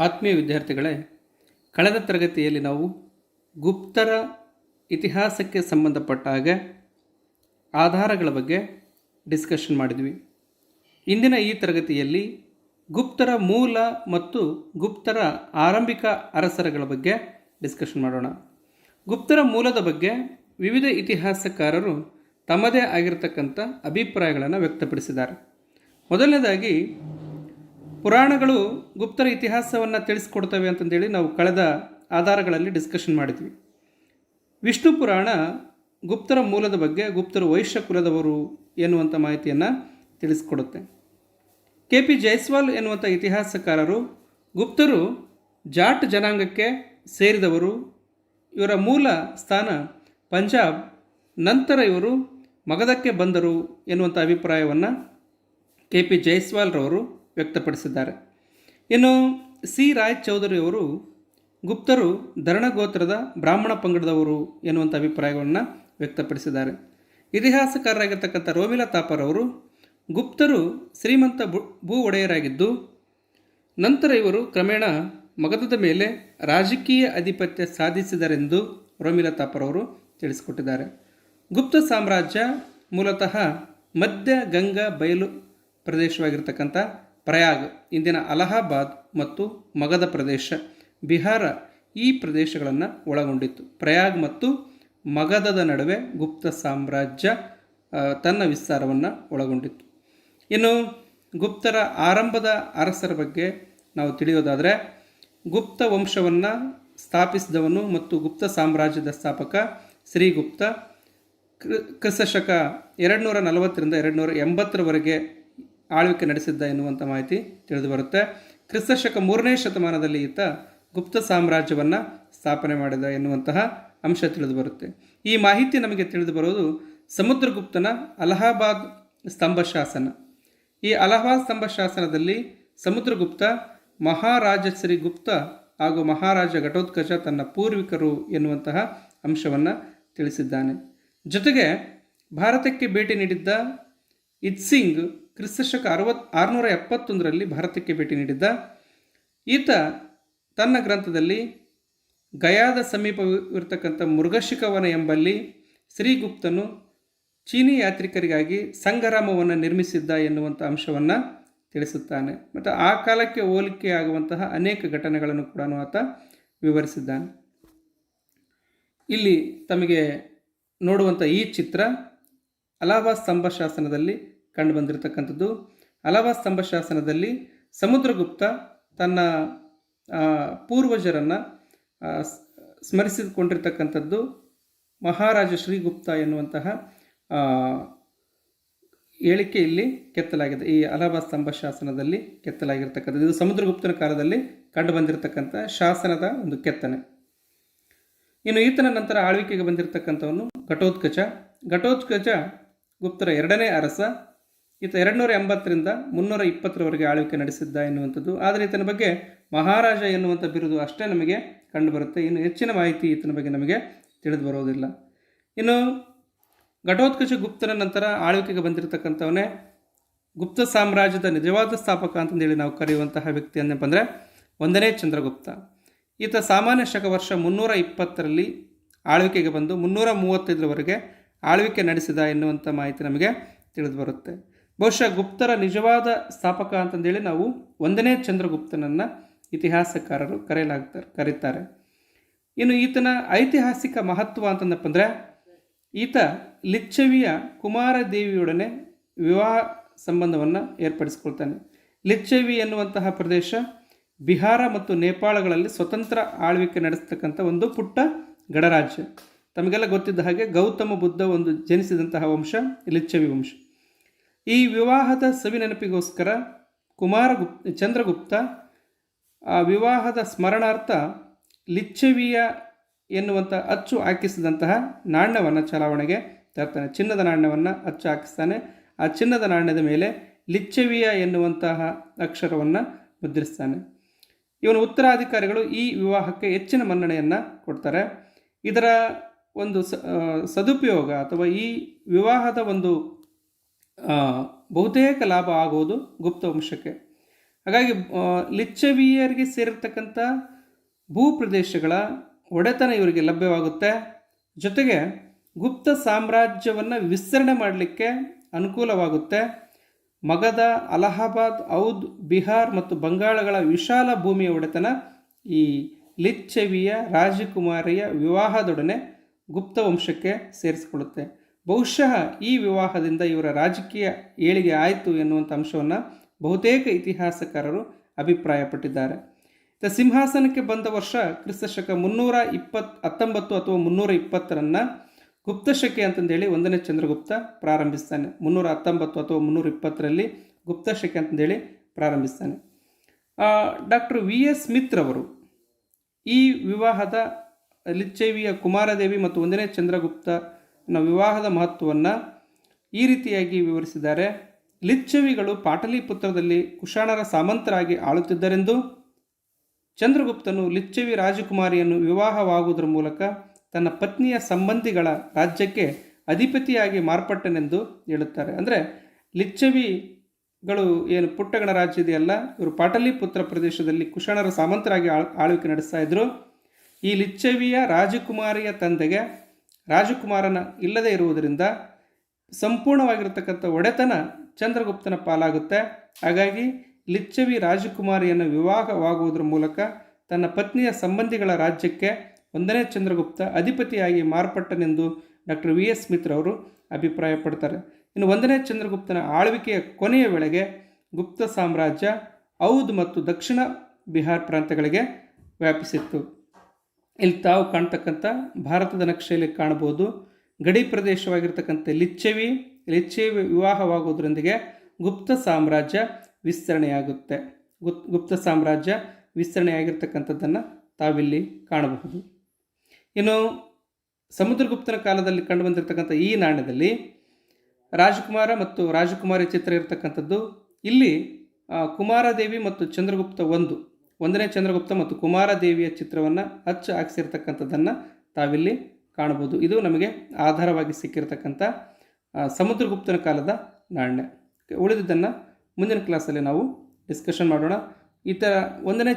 ಆತ್ಮೀಯ ವಿದ್ಯಾರ್ಥಿಗಳೇ, ಕಳೆದ ತರಗತಿಯಲ್ಲಿ ನಾವು ಗುಪ್ತರ ಇತಿಹಾಸಕ್ಕೆ ಸಂಬಂಧಪಟ್ಟಾಗ ಆಧಾರಗಳ ಬಗ್ಗೆ ಡಿಸ್ಕಷನ್ ಮಾಡಿದ್ವಿ. ಇಂದಿನ ಈ ತರಗತಿಯಲ್ಲಿ ಗುಪ್ತರ ಮೂಲ ಮತ್ತು ಗುಪ್ತರ ಆರಂಭಿಕ ಅರಸರಗಳ ಬಗ್ಗೆ ಡಿಸ್ಕಷನ್ ಮಾಡೋಣ. ಗುಪ್ತರ ಮೂಲದ ಬಗ್ಗೆ ವಿವಿಧ ಇತಿಹಾಸಕಾರರು ತಮ್ಮದೇ ಆಗಿರತಕ್ಕಂಥ ಅಭಿಪ್ರಾಯಗಳನ್ನು ವ್ಯಕ್ತಪಡಿಸಿದ್ದಾರೆ. ಮೊದಲನೇದಾಗಿ ಪುರಾಣಗಳು ಗುಪ್ತರ ಇತಿಹಾಸವನ್ನು ತಿಳಿಸ್ಕೊಡ್ತವೆ ಅಂತಂದೇಳಿ ನಾವು ಕಳೆದ ಆಧಾರಗಳಲ್ಲಿ ಡಿಸ್ಕಷನ್ ಮಾಡಿದ್ವಿ. ವಿಷ್ಣು ಪುರಾಣ ಗುಪ್ತರ ಮೂಲದ ಬಗ್ಗೆ, ಗುಪ್ತರು ವೈಶ್ಯ ಕುಲದವರು ಎನ್ನುವಂಥ ಮಾಹಿತಿಯನ್ನು ತಿಳಿಸ್ಕೊಡುತ್ತೆ. ಕೆ ಪಿ ಜೈಸ್ವಾಲ್ ಎನ್ನುವಂಥ ಇತಿಹಾಸಕಾರರು ಗುಪ್ತರು ಜಾಟ್ ಜನಾಂಗಕ್ಕೆ ಸೇರಿದವರು. ಇವರ ಮೂಲ ಸ್ಥಾನ ಪಂಜಾಬ್. ನಂತರ ಇವರು ಮಗಧಕ್ಕೆ ಬಂದರು ಎನ್ನುವಂಥ ಅಭಿಪ್ರಾಯವನ್ನು ಕೆ ಪಿ ಜೈಸ್ವಾಲ್ರವರು ವ್ಯಕ್ತಪಡಿಸಿದ್ದಾರೆ. ಇನ್ನು ಸಿ. ರಾಯ್ ಚೌಧರಿಯವರು ಗುಪ್ತರು ಧರಣಗೋತ್ರದ ಬ್ರಾಹ್ಮಣ ಪಂಗಡದವರು ಎನ್ನುವಂಥ ಅಭಿಪ್ರಾಯಗಳನ್ನು ವ್ಯಕ್ತಪಡಿಸಿದ್ದಾರೆ. ಇತಿಹಾಸಕಾರರಾಗಿರ್ತಕ್ಕಂಥ ರೋಮಿಲಾ ತಾಪರ್ ಅವರು ಗುಪ್ತರು ಶ್ರೀಮಂತ ಭೂ ಒಡೆಯರಾಗಿದ್ದು, ನಂತರ ಇವರು ಕ್ರಮೇಣ ಮಗಧದ ಮೇಲೆ ರಾಜಕೀಯ ಆಧಿಪತ್ಯ ಸಾಧಿಸಿದರೆಂದು ರೋಮಿಲಾ ತಾಪರ್ ಅವರು ತಿಳಿಸಿಕೊಟ್ಟಿದ್ದಾರೆ. ಗುಪ್ತ ಸಾಮ್ರಾಜ್ಯ ಮೂಲತಃ ಮಧ್ಯ ಗಂಗಾ ಬಯಲು ಪ್ರದೇಶವಾಗಿರ್ತಕ್ಕಂಥ ಪ್ರಯಾಗ್, ಇಂದಿನ ಅಲಹಾಬಾದ್ ಮತ್ತು ಮಗಧ ಪ್ರದೇಶ ಬಿಹಾರ ಈ ಪ್ರದೇಶಗಳನ್ನು ಒಳಗೊಂಡಿತ್ತು. ಪ್ರಯಾಗ್ ಮತ್ತು ಮಗಧದ ನಡುವೆ ಗುಪ್ತ ಸಾಮ್ರಾಜ್ಯ ತನ್ನ ವಿಸ್ತಾರವನ್ನು ಒಳಗೊಂಡಿತ್ತು. ಇನ್ನು ಗುಪ್ತರ ಆರಂಭದ ಅರಸರ ಬಗ್ಗೆ ನಾವು ತಿಳಿಯೋದಾದರೆ, ಗುಪ್ತ ವಂಶವನ್ನು ಸ್ಥಾಪಿಸಿದವನು ಮತ್ತು ಗುಪ್ತ ಸಾಮ್ರಾಜ್ಯದ ಸ್ಥಾಪಕ ಶ್ರೀಗುಪ್ತ. ಕ್ರಿ- ಕ್ರಿಸ್ತಶಕ ಎರಡುನೂರ ನಲವತ್ತರಿಂದ ಎರಡುನೂರ ಎಂಬತ್ತರವರೆಗೆ ಆಳ್ವಿಕೆ ನಡೆಸಿದ್ದ ಎನ್ನುವಂಥ ಮಾಹಿತಿ ತಿಳಿದು ಬರುತ್ತೆ. ಕ್ರಿಸ್ತಶಕ ಮೂರನೇ ಶತಮಾನದಲ್ಲಿ ಈತ ಗುಪ್ತ ಸಾಮ್ರಾಜ್ಯವನ್ನು ಸ್ಥಾಪನೆ ಮಾಡಿದ ಎನ್ನುವಂತಹ ಅಂಶ ತಿಳಿದು ಬರುತ್ತೆ. ಈ ಮಾಹಿತಿ ನಮಗೆ ತಿಳಿದು ಬರೋದು ಸಮುದ್ರಗುಪ್ತನ ಅಲಹಾಬಾದ್ ಸ್ತಂಭ ಶಾಸನ ಈ ಅಲಹಾಬಾದ್ ಸ್ತಂಭ ಶಾಸನದಲ್ಲಿ ಸಮುದ್ರಗುಪ್ತ ಮಹಾರಾಜ ಶ್ರೀ ಗುಪ್ತ ಹಾಗೂ ಮಹಾರಾಜ ಘಟೋತ್ಕಚ ತನ್ನ ಪೂರ್ವಿಕರು ಎನ್ನುವಂತಹ ಅಂಶವನ್ನು ತಿಳಿಸಿದ್ದಾನೆ. ಜೊತೆಗೆ ಭಾರತಕ್ಕೆ ಭೇಟಿ ನೀಡಿದ್ದ ಇತ್ಸಿಂಗ್ ಕ್ರಿಸ್ತಶಕ ಅರವತ್, ಆರುನೂರ ಎಪ್ಪತ್ತೊಂದರಲ್ಲಿ ಭಾರತಕ್ಕೆ ಭೇಟಿ ನೀಡಿದ್ದ ಈತ ತನ್ನ ಗ್ರಂಥದಲ್ಲಿ ಗಯಾದ ಸಮೀಪವಿರ್ತಕ್ಕಂಥ ಮೃಗಶಿಖವನ ಎಂಬಲ್ಲಿ ಶ್ರೀಗುಪ್ತನು ಚೀನಿ ಯಾತ್ರಿಕರಿಗಾಗಿ ಸಂಗರಾಮವನ್ನು ನಿರ್ಮಿಸಿದ್ದ ಎನ್ನುವಂಥ ಅಂಶವನ್ನು ತಿಳಿಸುತ್ತಾನೆ. ಮತ್ತು ಆ ಕಾಲಕ್ಕೆ ಹೋಲಿಕೆಯಾಗುವಂತಹ ಅನೇಕ ಘಟನೆಗಳನ್ನು ಕೂಡ ಆತ ವಿವರಿಸಿದ್ದಾನೆ. ಇಲ್ಲಿ ತಮಗೆ ನೋಡುವಂಥ ಈ ಚಿತ್ರ ಅಲಹಾಬಾದ್ ಸ್ತಂಭ ಶಾಸನದಲ್ಲಿ ಕಂಡು ಬಂದಿರತಕ್ಕಂಥದ್ದು ಅಲಹಾಬಾದ್ ಸ್ತಂಭ ಶಾಸನದಲ್ಲಿ ಸಮುದ್ರಗುಪ್ತ ತನ್ನ ಪೂರ್ವಜರನ್ನು ಸ್ಮರಿಸಿಕೊಂಡಿರ್ತಕ್ಕಂಥದ್ದು ಮಹಾರಾಜ ಶ್ರೀಗುಪ್ತ ಎನ್ನುವಂತಹ ಹೇಳಿಕೆ ಇಲ್ಲಿ ಕೆತ್ತಲಾಗಿದೆ. ಈ ಅಲಹಾಬಾದ್ ಸ್ತಂಭ ಶಾಸನದಲ್ಲಿ ಕೆತ್ತಲಾಗಿರ್ತಕ್ಕಂಥದ್ದು. ಇದು ಸಮುದ್ರಗುಪ್ತನ ಕಾಲದಲ್ಲಿ ಕಂಡು ಬಂದಿರತಕ್ಕಂಥ ಶಾಸನದ ಒಂದು ಕೆತ್ತನೆ. ಇನ್ನು ಈತನ ನಂತರ ಆಳ್ವಿಕೆಗೆ ಬಂದಿರತಕ್ಕಂಥವನು ಘಟೋತ್ಕಚ ಘಟೋತ್ಕಚ ಗುಪ್ತರ ಎರಡನೇ ಅರಸ, ಈತ ಎರಡುನೂರ ಎಂಬತ್ತರಿಂದ ಮುನ್ನೂರ ಇಪ್ಪತ್ತರವರೆಗೆ ಆಳ್ವಿಕೆ ನಡೆಸಿದ್ದ ಎನ್ನುವಂಥದ್ದು. ಆದರೆ ಈತನ ಬಗ್ಗೆ ಮಹಾರಾಜ ಎನ್ನುವಂಥ ಬಿರುದು ಅಷ್ಟೇ ನಮಗೆ ಕಂಡುಬರುತ್ತೆ. ಇನ್ನು ಹೆಚ್ಚಿನ ಮಾಹಿತಿ ಈತನ ಬಗ್ಗೆ ನಮಗೆ ತಿಳಿದು ಬರೋದಿಲ್ಲ ಇನ್ನು ಘಟೋತ್ಕಚ ಗುಪ್ತನ ನಂತರ ಆಳ್ವಿಕೆಗೆ ಬಂದಿರತಕ್ಕಂಥವನೇ ಗುಪ್ತ ಸಾಮ್ರಾಜ್ಯದ ನಿಜವಾದ ಸ್ಥಾಪಕ ಅಂತಂದೇಳಿ ನಾವು ಕರೆಯುವಂತಹ ವ್ಯಕ್ತಿ ಏನಪ್ಪ ಅಂದರೆ ಒಂದನೇ ಚಂದ್ರಗುಪ್ತ. ಈತ ಸಾಮಾನ್ಯ ಶಕ ವರ್ಷ ಮುನ್ನೂರ ಇಪ್ಪತ್ತರಲ್ಲಿ ಆಳ್ವಿಕೆಗೆ ಬಂದು ಮುನ್ನೂರ ಮೂವತ್ತೈದರವರೆಗೆ ಆಳ್ವಿಕೆ ನಡೆಸಿದ ಎನ್ನುವಂಥ ಮಾಹಿತಿ ನಮಗೆ ತಿಳಿದು ಬರುತ್ತೆ ಬಹುಶಃ ಗುಪ್ತರ ನಿಜವಾದ ಸ್ಥಾಪಕ ಅಂತಂದೇಳಿ ನಾವು ಒಂದನೇ ಚಂದ್ರಗುಪ್ತನನ್ನು ಇತಿಹಾಸಕಾರರು ಕರೆಯಲಾಗ್ತಾರೆ, ಕರೀತಾರೆ. ಇನ್ನು ಈತನ ಐತಿಹಾಸಿಕ ಮಹತ್ವ ಅಂತಂದಪ್ಪ ಅಂದರೆ ಈತ ಲಿಚ್ಚವಿಯ ಕುಮಾರದೇವಿಯೊಡನೆ ವಿವಾಹ ಸಂಬಂಧವನ್ನು ಏರ್ಪಡಿಸ್ಕೊಳ್ತಾನೆ. ಲಿಚ್ಚವಿ ಎನ್ನುವಂತಹ ಪ್ರದೇಶ ಬಿಹಾರ ಮತ್ತು ನೇಪಾಳಗಳಲ್ಲಿ ಸ್ವತಂತ್ರ ಆಳ್ವಿಕೆ ನಡೆಸ್ತಕ್ಕಂಥ ಒಂದು ಪುಟ್ಟ ಗಣರಾಜ್ಯ. ತಮಗೆಲ್ಲ ಗೊತ್ತಿದ್ದ ಹಾಗೆ ಗೌತಮ ಬುದ್ಧ ಒಂದು ಜನಿಸಿದಂತಹ ವಂಶ, ಲಿಚ್ಚವಿ ವಂಶ. ಈ ವಿವಾಹದ ಸವಿ ನೆನಪಿಗೋಸ್ಕರ ಕುಮಾರಗುಪ್ ಚಂದ್ರಗುಪ್ತ, ಆ ವಿವಾಹದ ಸ್ಮರಣಾರ್ಥ ಲಿಚ್ಚವಿಯ ಎನ್ನುವಂಥ ಅಚ್ಚು ಹಾಕಿಸಿದಂತಹ ನಾಣ್ಯವನ್ನು ಚಲಾವಣೆಗೆ ತರ್ತಾನೆ. ಚಿನ್ನದ ನಾಣ್ಯವನ್ನು ಅಚ್ಚು ಹಾಕಿಸ್ತಾನೆ. ಆ ಚಿನ್ನದ ನಾಣ್ಯದ ಮೇಲೆ ಲಿಚ್ಚವಿಯ ಎನ್ನುವಂತಹ ಅಕ್ಷರವನ್ನು ಮುದ್ರಿಸ್ತಾನೆ. ಇವನ ಉತ್ತರಾಧಿಕಾರಿಗಳು ಈ ವಿವಾಹಕ್ಕೆ ಹೆಚ್ಚಿನ ಮನ್ನಣೆಯನ್ನು ಕೊಡ್ತಾರೆ. ಇದರ ಒಂದು ಸದುಪಯೋಗ ಅಥವಾ ಈ ವಿವಾಹದ ಒಂದು ಬಹುತೇಕ ಲಾಭ ಆಗುವುದು ಗುಪ್ತ ವಂಶಕ್ಕೆ. ಹಾಗಾಗಿ ಲಿಚ್ಚವಿಯರಿಗೆ ಸೇರಿರ್ತಕ್ಕಂಥ ಭೂಪ್ರದೇಶಗಳ ಒಡೆತನ ಇವರಿಗೆ ಲಭ್ಯವಾಗುತ್ತೆ. ಜೊತೆಗೆ ಗುಪ್ತ ಸಾಮ್ರಾಜ್ಯವನ್ನು ವಿಸ್ತರಣೆ ಮಾಡಲಿಕ್ಕೆ ಅನುಕೂಲವಾಗುತ್ತೆ. ಮಗಧ ಅಲಹಾಬಾದ್, ಔದ್, ಬಿಹಾರ್ ಮತ್ತು ಬಂಗಾಳಗಳ ವಿಶಾಲ ಭೂಮಿಯ ಒಡೆತನ ಈ ಲಿಚ್ಚವಿಯ ರಾಜಕುಮಾರಿಯ ವಿವಾಹದೊಡನೆ ಗುಪ್ತ ವಂಶಕ್ಕೆ ಸೇರಿಸಿಕೊಳ್ಳುತ್ತೆ. ಬಹುಶಃ ಈ ವಿವಾಹದಿಂದ ಇವರ ರಾಜಕೀಯ ಏಳಿಗೆ ಆಯಿತು ಎನ್ನುವಂಥ ಅಂಶವನ್ನು ಬಹುತೇಕ ಇತಿಹಾಸಕಾರರು ಅಭಿಪ್ರಾಯಪಟ್ಟಿದ್ದಾರೆ. ದ ಸಿಂಹಾಸನಕ್ಕೆ ಬಂದ ವರ್ಷ ಕ್ರಿಸ್ತಶಕ ಮುನ್ನೂರ ಇಪ್ಪತ್ ಹತ್ತೊಂಬತ್ತು ಅಥವಾ ಮುನ್ನೂರ ಇಪ್ಪತ್ತರನ್ನು ಗುಪ್ತಶಕೆ ಅಂತಂದೇಳಿ ಒಂದನೇ ಚಂದ್ರಗುಪ್ತ ಪ್ರಾರಂಭಿಸ್ತಾನೆ. ಮುನ್ನೂರ ಹತ್ತೊಂಬತ್ತು ಅಥವಾ ಮುನ್ನೂರ ಇಪ್ಪತ್ತರಲ್ಲಿ ಗುಪ್ತಶಕೆ ಅಂತಂದೇಳಿ ಪ್ರಾರಂಭಿಸ್ತಾನೆ. ಡಾಕ್ಟರ್ ವಿ ಎಸ್ ಮಿತ್ರವರು ಈ ವಿವಾಹದ ಲಿಚ್ಚವಿಯ ಕುಮಾರದೇವಿ ಮತ್ತು ಒಂದನೇ ಚಂದ್ರಗುಪ್ತನ ವಿವಾಹದ ಮಹತ್ವವನ್ನು ಈ ರೀತಿಯಾಗಿ ವಿವರಿಸಿದ್ದಾರೆ. ಲಿಚ್ಚವಿಗಳು ಪಾಟಲಿಪುತ್ರದಲ್ಲಿ ಕುಶಾಣರ ಸಾಮಂತರಾಗಿ ಆಳುತ್ತಿದ್ದರೆಂದು ಚಂದ್ರಗುಪ್ತನು ಲಿಚ್ಚವಿ ರಾಜಕುಮಾರಿಯನ್ನು ವಿವಾಹವಾಗುವುದರ ಮೂಲಕ ತನ್ನ ಪತ್ನಿಯ ಸಂಬಂಧಿಗಳ ರಾಜ್ಯಕ್ಕೆ ಅಧಿಪತಿಯಾಗಿ ಮಾರ್ಪಟ್ಟನೆಂದು ಹೇಳುತ್ತಾರೆ. ಅಂದರೆ ಲಿಚ್ಚವಿಗಳು ಏನು ಪುಟ್ಟಗಣ ರಾಜ್ಯ ಇದೆಯಲ್ಲ, ಇವರು ಪಾಟಲಿಪುತ್ರ ಪ್ರದೇಶದಲ್ಲಿ ಕುಶಾಣರ ಸಾಮಂತರಾಗಿ ಆಳ್, ಆಳ್ವಿಕೆ ನಡೆಸ್ತಾ ಇದ್ರು. ಈ ಲಿಚ್ಚವಿಯ ರಾಜಕುಮಾರಿಯ ತಂದೆಗೆ ರಾಜಕುಮಾರನ ಇಲ್ಲದೆ ಇರುವುದರಿಂದ ಸಂಪೂರ್ಣವಾಗಿರತಕ್ಕಂಥ ಒಡೆತನ ಚಂದ್ರಗುಪ್ತನ ಪಾಲಾಗುತ್ತೆ. ಹಾಗಾಗಿ ಲಿಚ್ಚವಿ ರಾಜಕುಮಾರಿಯನ್ನು ವಿವಾಹವಾಗುವುದರ ಮೂಲಕ ತನ್ನ ಪತ್ನಿಯ ಸಂಬಂಧಿಗಳ ರಾಜ್ಯಕ್ಕೆ ಒಂದನೇ ಚಂದ್ರಗುಪ್ತ ಅಧಿಪತಿಯಾಗಿ ಮಾರ್ಪಟ್ಟನೆಂದು ಡಾಕ್ಟರ್ ವಿ ಎಸ್ ಸ್ಮಿತ್ರವರು ಅಭಿಪ್ರಾಯಪಡ್ತಾರೆ. ಇನ್ನು ಒಂದನೇ ಚಂದ್ರಗುಪ್ತನ ಆಳ್ವಿಕೆಯ ಕೊನೆಯ ವೇಳೆಗೆ ಗುಪ್ತ ಸಾಮ್ರಾಜ್ಯ ಔದ್ ಮತ್ತು ದಕ್ಷಿಣ ಬಿಹಾರ್ ಪ್ರಾಂತ್ಯಗಳಿಗೆ ವ್ಯಾಪಿಸಿತ್ತು. ಇಲ್ಲಿ ತಾವು ಕಾಣ್ತಕ್ಕಂಥ ಭಾರತದ ನಕ್ಷೆಯಲ್ಲಿ ಕಾಣಬಹುದು. ಗಡಿ ಪ್ರದೇಶವಾಗಿರ್ತಕ್ಕಂಥ ಲಿಚ್ಚವಿ ಲಿಚ್ಚವಿ ವಿವಾಹವಾಗುವುದರೊಂದಿಗೆ ಗುಪ್ತ ಸಾಮ್ರಾಜ್ಯ ವಿಸ್ತರಣೆಯಾಗುತ್ತೆ. ಗುಪ್, ಗುಪ್ತ ಸಾಮ್ರಾಜ್ಯ ವಿಸ್ತರಣೆಯಾಗಿರ್ತಕ್ಕಂಥದ್ದನ್ನು ತಾವಿಲ್ಲಿ ಕಾಣಬಹುದು. ಇನ್ನು ಸಮುದ್ರಗುಪ್ತನ ಕಾಲದಲ್ಲಿ ಕಂಡುಬಂದಿರತಕ್ಕಂಥ ಈ ನಾಣ್ಯದಲ್ಲಿ ರಾಜಕುಮಾರ ಮತ್ತು ರಾಜಕುಮಾರಿ ಚಿತ್ರ ಇರತಕ್ಕಂಥದ್ದು ಇಲ್ಲಿ ಕುಮಾರದೇವಿ ಮತ್ತು ಚಂದ್ರಗುಪ್ತ ಒಂದು. ಒಂದನೇ ಚಂದ್ರಗುಪ್ತ ಮತ್ತು ಕುಮಾರದೇವಿಯ ಚಿತ್ರವನ್ನು ಅಚ್ಚು ಹಾಕಿಸಿರ್ತಕ್ಕಂಥದ್ದನ್ನು ತಾವಿಲ್ಲಿ ಕಾಣಬಹುದು. ಇದು ನಮಗೆ ಆಧಾರವಾಗಿ ಸಿಕ್ಕಿರತಕ್ಕಂಥ ಸಮುದ್ರಗುಪ್ತನ ಕಾಲದ ನಾಣ್ಯ. ಉಳಿದಿದ್ದನ್ನು ಮುಂದಿನ ಕ್ಲಾಸಲ್ಲಿ ನಾವು ಡಿಸ್ಕಷನ್ ಮಾಡೋಣ. ಈ ಥರ ಒಂದನೇ